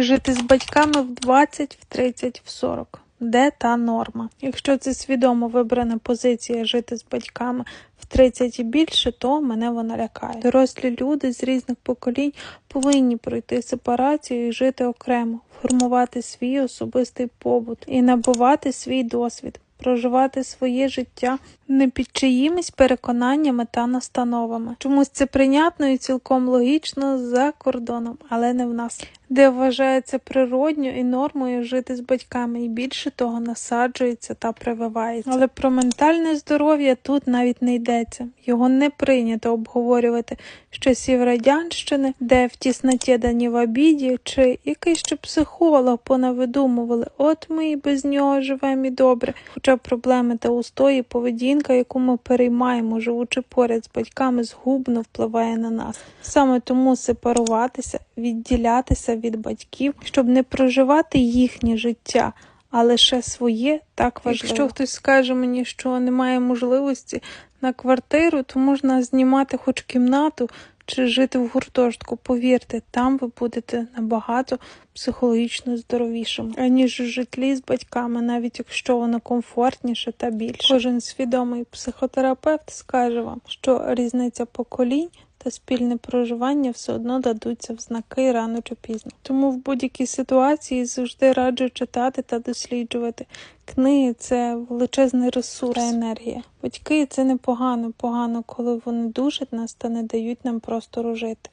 Жити з батьками в 20, в 30, в 40. Де та норма? Якщо це свідомо вибрана позиція жити з батьками в 30 і більше, то мене вона лякає. Дорослі люди з різних поколінь повинні пройти сепарацію і жити окремо, формувати свій особистий побут і набувати свій досвід. Проживати своє життя не під чиїмись переконаннями та настановами. Чомусь це прийнятно і цілком логічно за кордоном, але не в нас, де вважається природньо і нормою жити з батьками, і більше того насаджується та прививається. Але про ментальне здоров'я тут навіть не йдеться. Його не прийнято обговорювати з часів радянщини, де в тісноті дані в обіді, чи якийсь ще психолог понавидумували, от ми і без нього живемо і добре. Хоча проблеми та устої, поведінка, яку ми переймаємо, живучи поряд з батьками, згубно впливає на нас. Саме тому сепаруватися, відділятися від батьків, щоб не проживати їхнє життя. А лише своє так важливо. Якщо хтось скаже мені, що немає можливості на квартиру, то можна знімати хоч кімнату чи жити в гуртожитку. Повірте, там ви будете набагато психологічно здоровішим, аніж у житлі з батьками, навіть якщо воно комфортніше та більше. Кожен свідомий психотерапевт скаже вам, що різниця поколінь та спільне проживання все одно дадуться в знаки рано чи пізно. Тому в будь-якій ситуації завжди раджу читати та досліджувати. Книги це величезний ресурс та енергія. Батьки це непогано, погано, коли вони душать нас та не дають нам просто жити.